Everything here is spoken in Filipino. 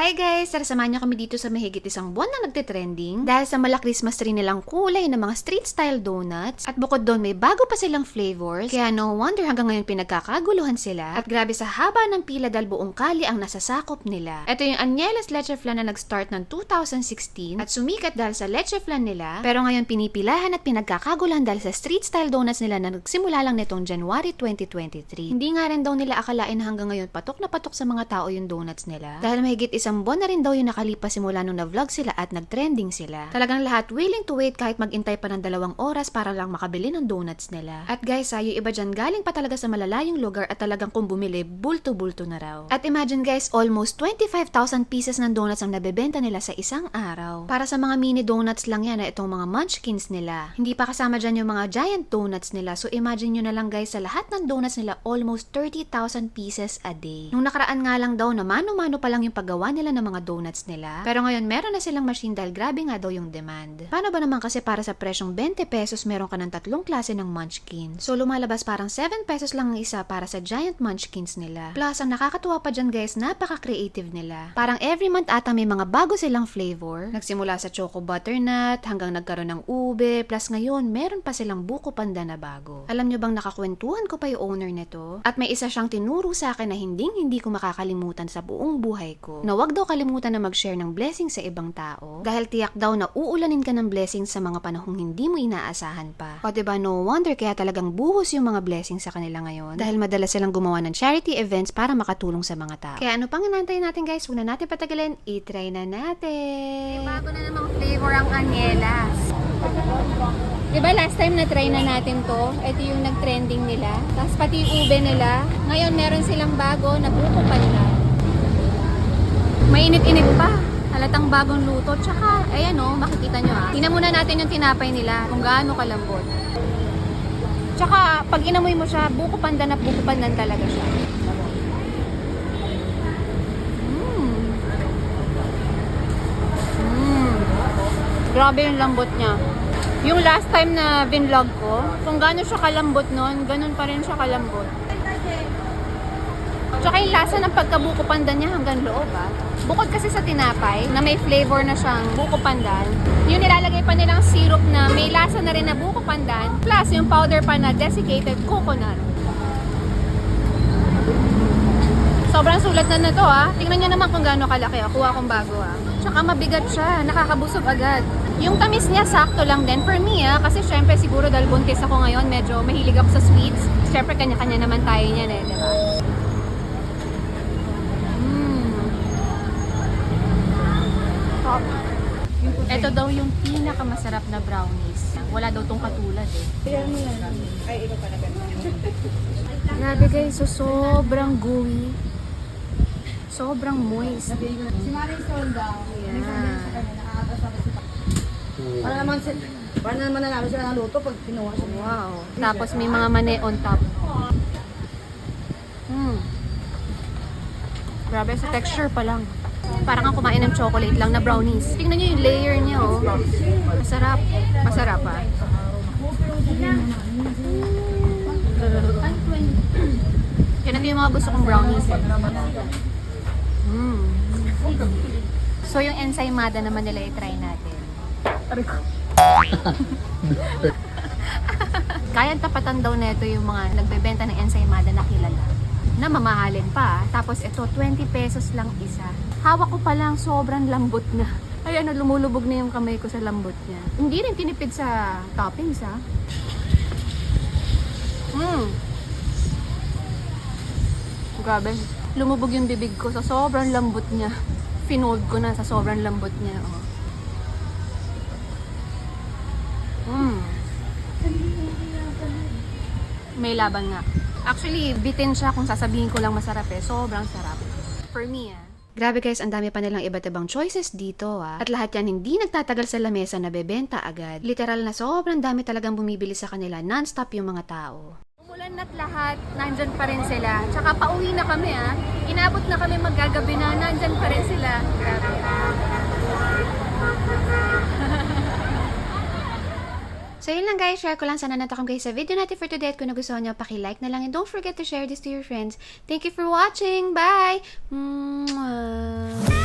Hi guys! Tara samahan niyo kami dito sa mahigit isang buwan na nagtitrending. Dahil sa mala Christmas tree nilang kulay ng mga street style donuts. At bukod doon may bago pa silang flavors. Kaya no wonder hanggang ngayon pinagkakaguluhan sila. At grabe sa haba ng pila dahil buong kali ang nasasakop nila. Ito yung Anielas Leche Flan na nag-start ng 2016 at sumikat dahil sa Leche Flan nila. Pero ngayon pinipilahan at pinagkakaguluhan dahil sa street style donuts nila na nagsimula lang nitong January 2023. Hindi nga rin daw nila akalain hanggang ngayon patok na patok sa mga tao yung donuts nila. Dahil mahigit isang buwan na rin daw yung nakalipas simula nung na-vlog sila at nag-trending sila. Talagang lahat willing to wait kahit magintay pa ng dalawang oras para lang makabili ng donuts nila. At guys, ha, yung iba dyan galing pa talaga sa malalayong lugar at talagang kung bumili, bulto-bulto na raw. At imagine guys, almost 25,000 pieces ng donuts ang nabebenta nila sa isang araw. Para sa mga mini donuts lang yan na itong mga munchkins nila. Hindi pa kasama dyan yung mga giant donuts nila. So imagine nyo na lang guys, sa lahat ng donuts nila, almost 30,000 pieces a day. Nung nakaraan nga lang daw na mano-mano pa lang yung paggawa nila ng mga donuts nila. Pero ngayon meron na silang machine dahil grabe nga daw yung demand. Paano ba naman kasi para sa presyong 20 pesos meron ka ng tatlong klase ng munchkin. So lumalabas parang 7 pesos lang ang isa para sa giant munchkins nila. Plus ang nakakatuwa pa dyan guys, napaka-creative nila. Parang every month ata may mga bago silang flavor. Nagsimula sa choco butternut hanggang nagkaroon ng ube. Plus ngayon meron pa silang buko panda na bago. Alam nyo bang nakakwentuhan ko pa yung owner nito? At may isa siyang tinuro sa akin na hindi hindi ko makakalimutan sa buong buhay ko. Na wag daw kalimutan na mag-share ng blessing sa ibang tao. Dahil tiyak daw na uulanin ka ng blessing sa mga panahong hindi mo inaasahan pa. O diba no wonder kaya talagang buhos yung mga blessing sa kanila ngayon. Dahil madalas silang gumawa ng charity events para makatulong sa mga tao. Kaya ano pang inantay natin guys? Huwag na natin patagalin. I-try na natin. Bago na namang flavor ang anielas. Diba last time na try na natin to? Ito yung nag-trending nila. Tapos pati yung ube nila. Ngayon meron silang bago na buko pala. Mainit-init pa. Halatang bagong luto. Tsaka, ayan o, makikita nyo ah. Tingnan muna natin yung tinapay nila kung gaano kalambot. Tsaka, pag inamoy mo siya, buko pandan at buko pandan talaga siya. Mm. Mm. Grabe yung lambot niya. Yung last time na vinlog ko, kung gano'n siya kalambot nun, ganun pa rin siya kalambot. Tsaka yung lasa ng pagkabuko pandan niya hanggang loob ah. Bukod kasi sa tinapay, na may flavor na siyang buko pandan, yung nilalagay pa nilang syrup na may lasa na rin na buko pandan, plus yung powder pa na desiccated coconut. Sobrang sulat na na to ah. Tingnan niyo naman kung gaano kalaki. ah. Kuha kong bago ah. Tsaka mabigat siya. Nakakabusog agad. Yung tamis niya sakto lang din for me ah. Kasi syempre siguro dahil buntis ako ngayon, medyo mahilig ako sa sweets. Syempre kanya-kanya naman tayo niyan eh, di ba? Mm. Ito daw yung pinakamasarap na brownies. Wala daw tong katulad eh. Grabe guys, so sobrang gooey. Sobrang moist. Si Marisol daw, Yan. para naman si para naman namin sila ng luto pag kinuha siya. Wow. Tapos may mga mani on top. Hmm. Grabe sa texture pa lang. Parang ang kumain ng chocolate lang na brownies. Tingnan nyo yung layer niya oh. Masarap. Masarap ah. Yan ito yung mga gusto kong brownies. Mm. So yung ensaymada naman nila i-try natin. Kayang tapatan daw nito yung mga nagbebenta ng ensaymada na kilala. Na mamahalin pa. ah. Tapos ito, 20 pesos lang isa. Hawak ko pa lang, sobrang lambot na. Ay ano, lumulubog na yung kamay ko sa lambot niya. Hindi rin tinipid sa toppings ha. Mmm. Grabe. Lumubog yung bibig ko sa sobrang lambot niya. Finold ko na sa sobrang lambot niya. Oh. Mm. May laban nga. Actually, bitin siya kung sasabihin ko lang masarap eh. Sobrang sarap. For me ah. Grabe guys, ang dami pa nilang iba't ibang choices dito ah. At lahat yan hindi nagtatagal sa lamesa na bebenta agad. Literal na sobrang dami talagang bumibili sa kanila. Non-stop yung mga tao. Umulan na't lahat, nandyan pa rin sila. Tsaka pauwi na kami ah. Inabot na kami maggagabi na, nandyan pa rin sila. Grabe. So yun lang guys, share ko lang sana natakom kayo sa video natin for today at kung nagustuhan nyo, paki-like na lang and don't forget to share this to your friends. Thank you for watching! Bye! Mwah!